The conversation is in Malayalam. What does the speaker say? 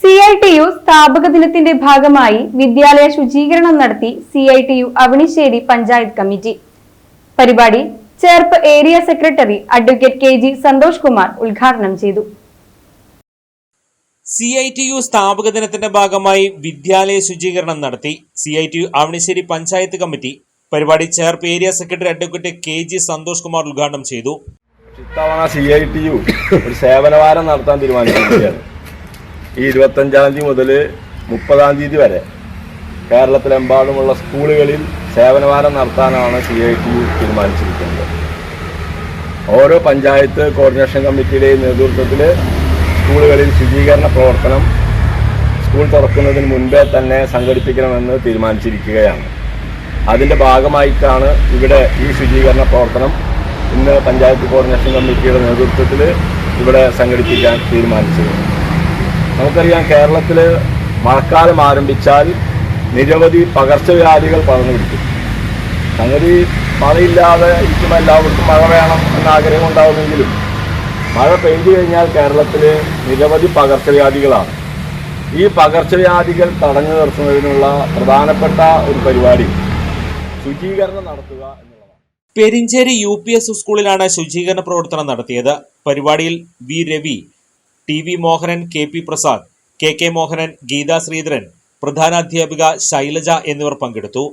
സി ഐ ടി യു സ്ഥാപക ദിനത്തിന്റെ ഭാഗമായി വിദ്യാലയ ശുചീകരണം നടത്തി C I T U Avanissery panchayat committee. പരിപാടി Cherpu area secretary advocate K G Santhosh Kumar ഉദ്ഘാടനം ചെയ്തു. സി ഐ ടി യു സ്ഥാപക ദിനത്തിന്റെ ഭാഗമായി വിദ്യാലയ ശുചീകരണം നടത്തി C I T U Avanissery panchayat committee. പരിപാടി Cherpu area secretary advocate K G Santhosh Kumar ഉദ്ഘാടനം ചെയ്തു. ഇത്തവണ സി ഐ ടി യു ഒരു സേവനവാരം നടത്താൻ തീരുമാനിച്ചിരിക്കുകയാണ്. ഈ ഇരുപത്തഞ്ചാം തീയതി മുതൽ മുപ്പതാം തീയതി വരെ കേരളത്തിലെമ്പാടുമുള്ള സ്കൂളുകളിൽ സേവനവാരം നടത്താനാണ് സി ഐ ടി തീരുമാനിച്ചിരിക്കുന്നത്. ഓരോ പഞ്ചായത്ത് കോർഡിനേഷൻ കമ്മിറ്റിയുടെയും നേതൃത്വത്തിൽ സ്കൂളുകളിൽ ശുചീകരണ പ്രവർത്തനം സ്കൂൾ തുറക്കുന്നതിന് മുൻപേ തന്നെ സംഘടിപ്പിക്കണമെന്ന് തീരുമാനിച്ചിരിക്കുകയാണ്. അതിന്റെ ഭാഗമായിട്ടാണ് ഇവിടെ ഈ ശുചീകരണ പ്രവർത്തനം ഇന്ന് പഞ്ചായത്ത് കോർഡിനേഷൻ കമ്മിറ്റിയുടെ നേതൃത്വത്തിൽ ഇവിടെ സംഘടിപ്പിക്കാൻ തീരുമാനിച്ചത്. നമുക്കറിയാം കേരളത്തിൽ മഴക്കാലം ആരംഭിച്ചാൽ നിരവധി പകർച്ചവ്യാധികൾ പടർന്നു പിടിക്കും. സംഗതി മഴയില്ലാതെ ഇരിക്കും എല്ലാവർക്കും മഴ വേണം എന്ന ആഗ്രഹം ഉണ്ടാവുമെങ്കിലും മഴ പെയ്തു കഴിഞ്ഞാൽ കേരളത്തിൽ നിരവധി പകർച്ചവ്യാധികളാണ്. ഈ പകർച്ചവ്യാധികൾ തടഞ്ഞു നിർത്തുന്നതിനുള്ള പ്രധാനപ്പെട്ട ഒരു പരിപാടി ശുചീകരണം നടത്തുക എന്നുള്ളതാണ്. പെരിഞ്ചേരി യു പി എസ് സ്കൂളിലാണ് ശുചീകരണ പ്രവർത്തനം നടത്തിയത്. പരിപാടിയിൽ V Ravi T V Mohanan K P Prasad K K Mohanan Geetha Sreedharan പ്രധാനാധ്യാപിക Shailaja എന്നിവർ പങ്കെടുത്തു.